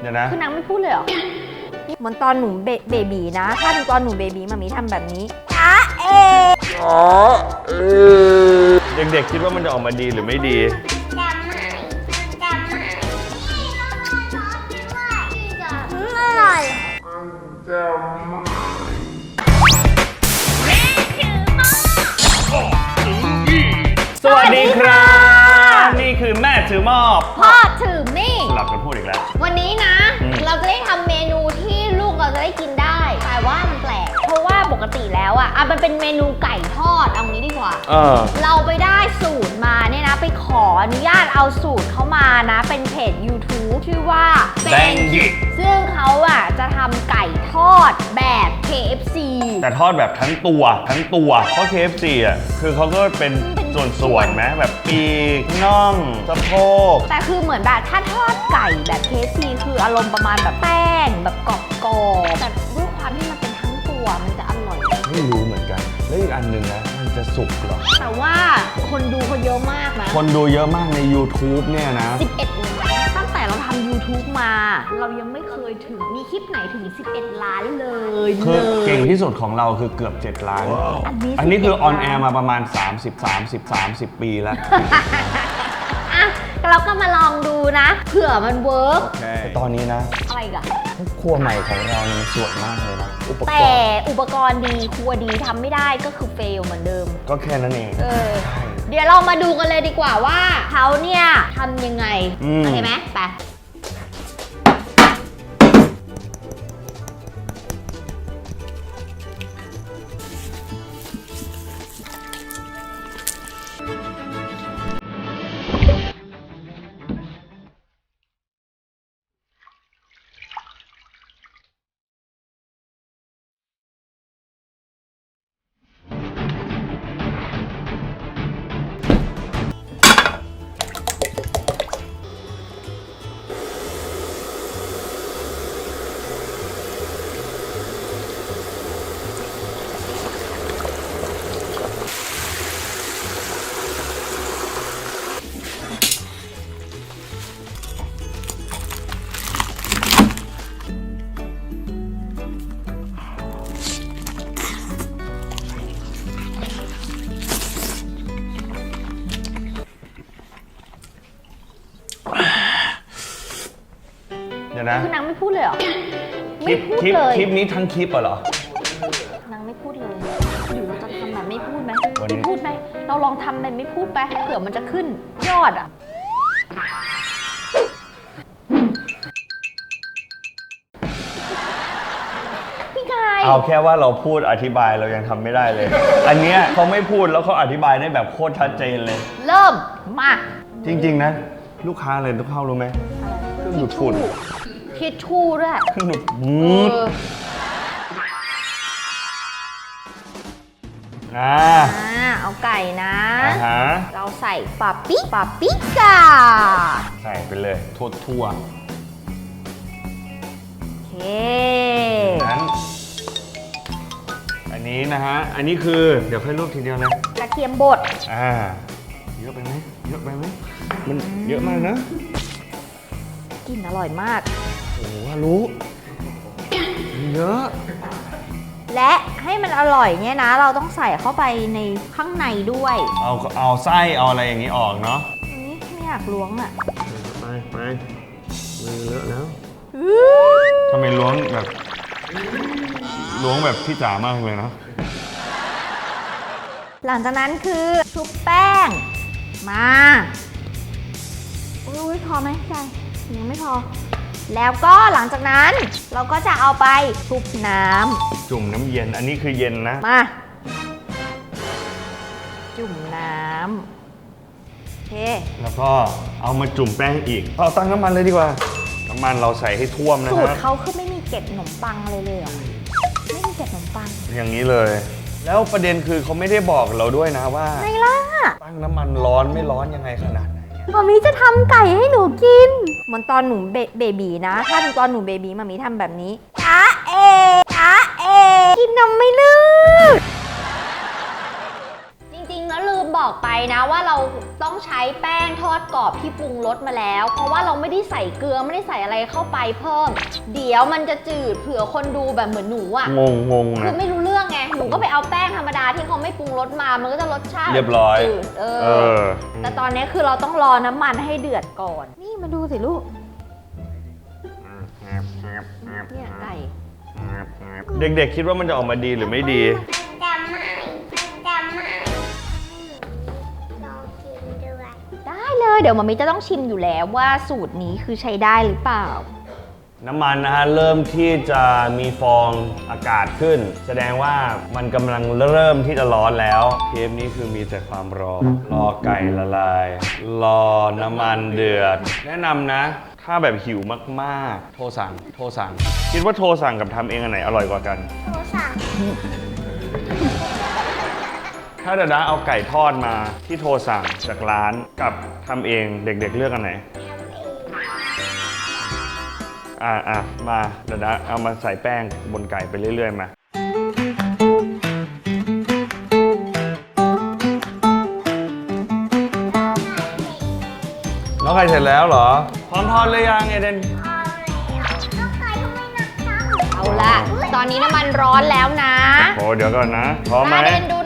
เดี๋ยวนะ คือนางไม่พูดเลยเหรอ เหมือนตอนหนูเบเบบีนะ ถ้าดูตอนหนูเบบีมามีทำแบบนี้อะเอ เด็กๆคิดว่ามันจะออกมาดีหรือไม่ดี อหมอบพ่อถือมีดหลับกันพูดอีกแล้ว วันนี้นะ อืม เราจะได้ทำเมนูที่ลูกเราจะได้กินได้แต่ว่ามันแปลก เพราะว่าปกติแล้วอะอะมันเป็นเมนูไก่ทอดเอางี้ดีกว่า เออ เราไปได้สูตรมาเนี่ยนะ ไปขออนุญาตเอาสูตรเขามานะ เป็นเพจ YouTube ชื่อว่าแบงยิซึ่งเขาอะจะทำไก่ทอดแบบ KFC แต่ทอดแบบทั้งตัวทั้งตัว เพราะ KFC อะคือเขาก็เป็น ส่วนๆไหมแบบปีกน่องสะโพก แต่คือเหมือนแบบถ้าทอดไก่แบบ KFC คืออารมณ์ประมาณแบบแป้งแบบกรอบๆแต่ด้วยความที่มันเป็นทั้งตัวมันจะอร่อย ไม่รู้เหมือนกัน แล้วอีกอันหนึ่งนะ มันจะสุกเหรอ แต่ว่าคนดูเขาเยอะมากนะคนดูเยอะมากใน YouTube เนี่ยนะ 11ล้านตั้งแต่เรา ทำ YouTube มา เรายังไม่เคยถึงมีคลิปไหนถึง 11 ล้านเลยคือเลยเก่งที่สุดของเราคือเกือบ 7 ล้าน อันนี้อันนี้คือ11ออนแอร์มาประมาณ 30 30 30 ปีแล้ว อะเราก็มาลองดูนะ เผื่อมันเวิร์กแต่ตอนนี้นะอะไรอีกัน ครัวใหม่ของเราเนี่ยมันสวยมากเลยนะอุปกแต่รณ์อุปกรณ์ดีครัวดีทำไม่ได้ก็คือเฟลเหมือนเดิม ก็แค่นั้นเอง เออ เดี๋ยวเรามาดูกันเลยดีกว่าว่าเขาเนี่ยทำยังไงอืม โอเคไหมไป นะ คือนางไม่พูดเลยเหรอคลิไม่ปพูดคลิปเลย คลิปนี้ทั้งคลิปอะเหรอ นางไม่พูดเลยหรือเราจะทำแบบไม่พูดไหมวันนี้ ไม่พูดไหม เราลองทำแบบไม่พูดไปเผื่อมันจะขึ้นยอดอะ พี่กาย เอาแค่ว่าเราพูดอธิบายเรายังทำไม่ได้เลย อันเนี้ยเขาไม่พูดแล้วเขาอธิบายได้แบบโคตรชัดเจนเลย เริ่ม มาจริง ๆ นะ ลูกค้าเลยทุกเข้ารู้ไหมเครื่องดูดฝุ่น ทิชชู่ด้วยเครื่องดูดเอมืดออ่าอ่าเอาไก่นะ อ่าฮะเราใส่ปาปิปาปิก้าใส่ไปเลยทั่วทั่วโอเค ๆนั้นอันนี้นะฮะ อันนี้คือเดี๋ยวค่อยรูปทีเดียวนะกระเทียมบด อ่า เยอะไปไหมเยอะไปไหมมันเยอะมากนะ กลิ่นอร่อยมาก โอ้โหรู้มันเยอะ และให้มันอร่อยเนี่ยนะ เราต้องใส่เข้าไปในข้างในด้วยเอาเอาไส้เอาอะไรอย่างนี้ออกเนาะนี่ไม่อยากล้วงอะไปไปมือเลอะแล้วทำไมล้วงแบบล้วงแบบพี่จ๋ามากเลยเนาะหลังจากนั้นคือชุบแป้ง มา อุ้ยพอไหมใช่ยังไม่พอ แล้วก็หลังจากนั้นเราก็จะเอาไปชุบน้ำจุ่มน้ำเย็น อันนี้คือเย็นนะมา จุ่มน้ำโอเค แล้วก็เอามาจุ่มแป้งอีก เอาตั้งน้ำมันเลยดีกว่า น้ำมันเราใส่ให้ท่วมนะสูคตรัรบเขาคือไม่มีเกล็ดขนมปังอะไรเลยเหรอไม่มีเกล็ดขนมปังอย่างนี้เลย แล้วประเด็นคือเขาไม่ได้บอกเราด้วยนะว่าไม่ล่ะ ตั้งน้ำมันร้อนไม่ร้อนยังไงขนาดไหน มามีจะทำไก่ให้หนูกินเหมือนตอนหนูเบเบบีนะ ถ้าดูตอนหนูเบบีมามีทำแบบนี้จ้าเอจ้าเอกินนมไม่ลืก มมบอกไปนะว่าเราต้องใช้แป้งทอดกรอบที่ปรุงรสมาแล้ว เพราะว่าเราไม่ได้ใส่เกลือไม่ได้ใส่อะไรเข้าไปเพิ่ม เดี๋ยวมันจะจืดเผื่อคนดูแบบเหมือนหนูอะงงงงคือนะ ไม่รู้เรื่องไงหนูก็ไปเอาแป้งธรรมดาที่เขาไม่ปรุงรสมา มันก็จะรสชาติเรียบร้อย จืดเอเออ อแต่ตอนนี้คือเราต้องรอน้ำมันให้เดือดก่อน นี่มาดูสิลูกเนี่ยไก่ เด็กๆคิดว่ามันจะออกมาดีหรือไม่ดี เลย เดี๋ยวมามิจะต้องชิมอยู่แล้วว่าสูตรนี้คือใช้ได้หรือเปล่า น้ำมันนะฮะเริ่มที่จะมีฟองอากาศขึ้น แสดงว่ามันกำลังเริ่มที่จะร้อนแล้วเทปนี้คือมีแต่ความรอรอไก่ละลาย รอน้ำมันเดือด แนะนำนะ ถ้าแบบหิวมากๆ โทรสั่ง โทรสั่ง คิดว่าโทรสั่งกับทำเองอันไหนอร่อยกว่ากัน โทรสั่ง ถ้าดาดาเอาไก่ทอดมาที่โทรสั่งจากร้านกับทำเองเด็กๆเลือกอันไหน อ่าอะมาดาดาเอามาใส่แป้งบนไก่ไปเรื่อยๆมา น้องไก่เสร็จแล้วเหรอ พร้อมทอดเลยยังเอเดนก็ไก่ทำไมหนักจังเอาละ ตอนนี้น้ำมันร้อนแล้วนะโอ้เดี๋ยวก่อนนะ พร้อมไหม มาเดนดู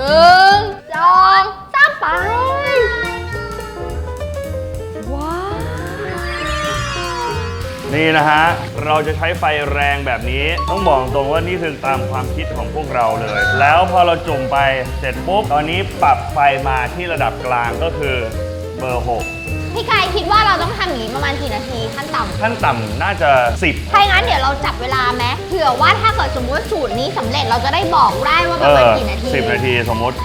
นึ่งสองสามไป ว้าวนี่นะฮะ เราจะใช้ไฟแรงแบบนี้ ต้องบอกตรงว่านี่คือตามความคิดของพวกเราเลย แล้วพอเราจุ่มไปเสร็จปุ๊บ ตอนนี้ปรับไฟมาที่ระดับกลางก็คือเบอร์ พี่กายคิดว่าเราต้องทำอย่างนี้ประมาณกี่นาทีขั้นต่ำ6ขั้นต่ำน่าจะ 10 ถ้าอย่างนั้นเดี๋ยวเราจับเวลาไหมเผื่อว่าถ้าเกิดสมมติว่าสูตรนี้สำเร็จเราจะได้บอกได้ว่าปเอระมาณอกี่นาทีสิบนาทีสมมติ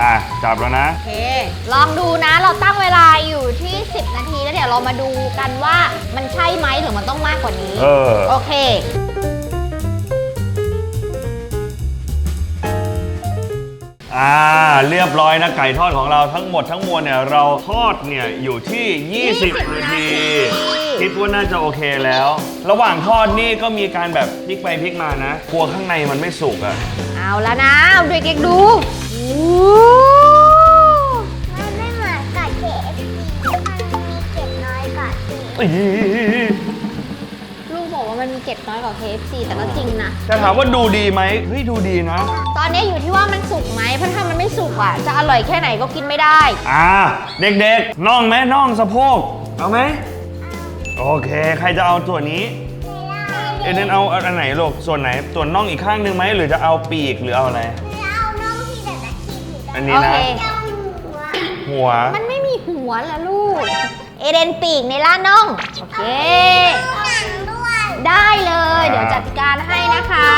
อะ จับแล้วนะ โอเค ลองดูนะเราตั้งเวลาอยู่ที่ 10 นาทีแล้วเดี๋ยวเรามาดูกันว่ามันใช่ไหมหรือมันต้องมากกว่านี้ เออ โอเค อ่าเรียบร้อยนะไก่ทอดของเราทั้งหมดทั้งมวลเนี่ยเราทอดเนี่ยอยู่ที่ 20 นาทีคิดว่าน่าจะโอเคแล้ว ระหว่างทอดนี่ก็มีการแบบพลิกไปพลิกมานะกลัวข้างในมันไม่สุกอะเอาแล้วนะเอาเด็กๆดูโอ้มันไม่เหมือนกับเคเอฟซีมันมีเจ็ดน้อยกว่าเคอี๋ลูกบอกว่า มันมีเจ็ดน้อยกว่า KFC แต่ก็จริงนะ แต่ถามว่าดูดีไหมเฮ้ยดูดีนะ ตอนนี้อยู่ที่ว่ามันสุกไหมเพราะถ้ามันไม่สุกอะ จะอร่อยแค่ไหนก็กินไม่ได้ อ่า เด็กๆน่องไหมน่องสะโพก เอาไหม โอเค ใครจะเอาส่วนนี้ เอเดนเอาอันไหนลูกส่วนไหนส่วนน่องอีกข้างหนึ่งไหมหรือจะเอาปีกหรือเอาอะไร เอาน้องที่แบบอาชีพอยู่อัด้านนนี้นะโอเคเจ้าหัวหัว มันไม่มีหัวละลูก เอเดนปีกในล่าน่อง โอเคหนังด้วย ได้เลย เดี๋ยวจัดการให้นะคะ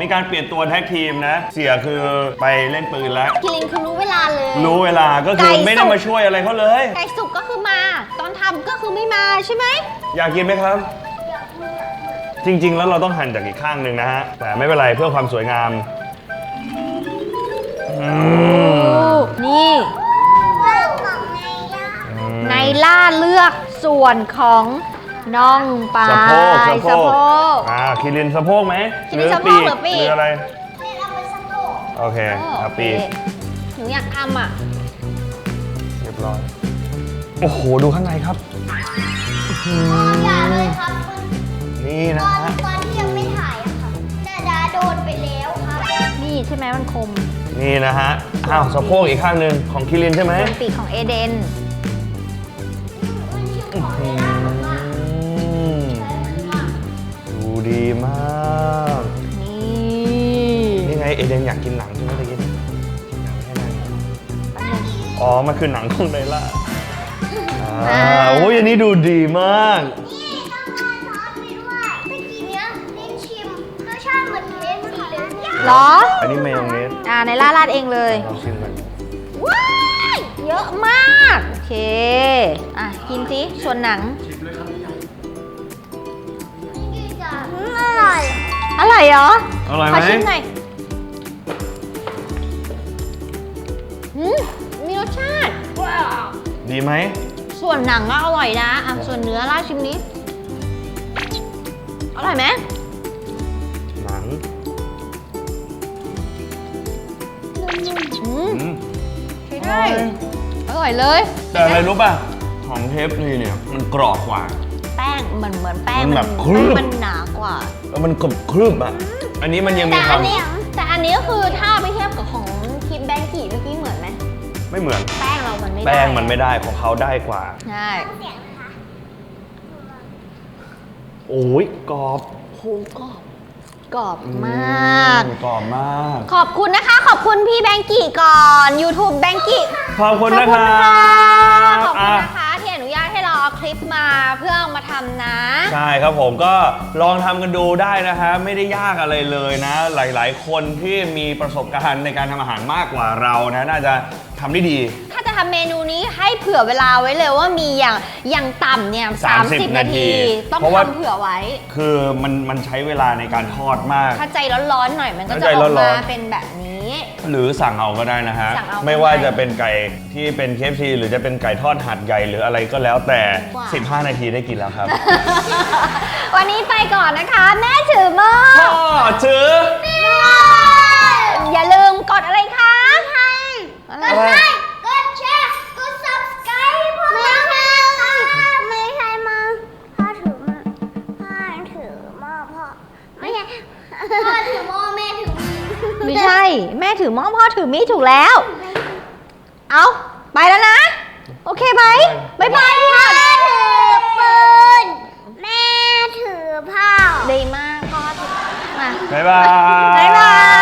มีการเปลี่ยนตัวแท็กทีมนะ เสียคือไปเล่นปืนแล้ว กิลินคือรู้เวลาเลย รู้เวลาก็คือไก่สุกไม่ได้มาช่วยอะไรเขาเลย ไก่สุกก็คือมา ตอนทำก็คือไม่มาใช่ไหม อยากกินไหมครับ จริง ๆ แล้วเราต้องหั่นจากอีกข้างหนึ่งนะฮะ แต่ไม่เป็นไรเพื่อความสวยงามอืมนี่ ล่าเลือกส่วนของน่องปลาสะโพกสะโพสะกโพก อ่าคิรินสะโพกไหมคิรินสะโพกหรือปีก หรืออะไรเรียกเอาไปสะโพกโอเคโอ้เอาโอเคปีกหนูอยากทำอะ เรียบร้อย โอ้โห ดูข้างในครับ อย่าเลยครับนี่ตนะอนฮะ ตอนที่ยังไม่ถ่ายอะค่ะดาดาโดนไปแล้วครับนี่ใช่ไหมมันคมนี่นะฮะ อ้าวสะโพกอีกข้างหนึ่งของคิรินใช่ไหมส่วนปีกของเอเดนมัน เอเดนอยากกินหนังใช่ไหมตะกี้หนังให้นั่งอ๋อ มันคือหนังของไดล่าอ่าโอ้ยอันนี้ดูดีมากนี่ต้องมาซอสไปด้วยเมื่อกี้เนี้ยลิ้นชิมรสชาติเหมือนเคฟซีเลยเหรอ อันนี้เมยองเนสอ่าในล่าราดเองเลย ลองชิมกันว้ายเยอะมาก โอเค อะ กินสิส่วนหนังนี่จะอร่อย อร่อยเหรอ อร่อยไหขมอชิมหน่อย หืมมีรสชาติ ดีไหม ส่วนหนังก็อร่อยนะอะส่วนเนื้อล่าดชิมนี้ อร่อยไหมหนังอืมอืมใช้ได้ อร่อยเลย แต่อะไรรู้ป่ะ ของเทปนี่เนี่ย มันกรอบกว่า แป้งเหมือนเหมือนแป้งมันแบบมันครึบมันหนากว่า แล้วมันกรอบครึบอะ อันนี้มันยังมีแต่คอัวามนนี้แต่อันนี้ก็คือถ้า ไม่เหมือน แป้งเรามันไม่ได้แป้งมันไม่ได้ของเขาได้กว่า ใช่เสียงนะคะโอ้ยกรอบโหกรอบกรอบมาก อืมกรอบมาก ขอบคุณนะคะ ขอบคุณพี่แบงกี้ก่อน YouTube แบงกี้ขอบคุณขอบนะคุคณรัค่ะบขอบคุณอะนะคะ คลิปมาเพื่อเอามาทำนะ ใช่ครับผมก็ลองทำกันดูได้นะฮะไม่ได้ยากอะไรเลยนะ หลายๆ คนที่มีประสบการณ์ในการทำอาหารมากกว่าเรานะน่าจะทำได้ดี ถ้าจะทำเมนูนี้ให้เผื่อเวลาไว้เลยว่ามีอย่างอย่างต่ำเนี่ย30 30นาทีต้องเพราะว่า ทำเผื่อไว้ คือมันมันใช้เวลาในการทอดมาก ถ้าใจร้อนๆหน่อยมันก็ถ้าจะใจออกร้อมานๆเป็นแบบนี้ หรือสั่งเอาก็ได้นะฮะ สั่งเอาก็ไม่ว่าได้จะเป็นไก่ที่เป็นเคฟซีหรือจะเป็นไก่ทอดหัดใหญ่หรืออะไรก็แล้วแต่ ว้าว 15 นาทีได้กินแล้วครับ วันนี้ไปก่อนนะคะ แม่ถือหม้อพ่อถือ อย่าลืมกดอะไรคะอะไร กดไลค์กดแชร์ กด subscribe พวกเราไม่ใช่ไม่ใช่มาพ่อถือมาพ่อถือมาพ่อไม่ใช่พ่อถือหม้อแม่ถือมีด ไม่ใช่ แม่ถือหม้อพ่อถือมีดถูกแล้ว เอาไปแล้วนะ โอเคไหมบ๊ายบายพ่อถือปืน แม่ถือผ้าดีมากพ่อถือมา บ๊ายบาย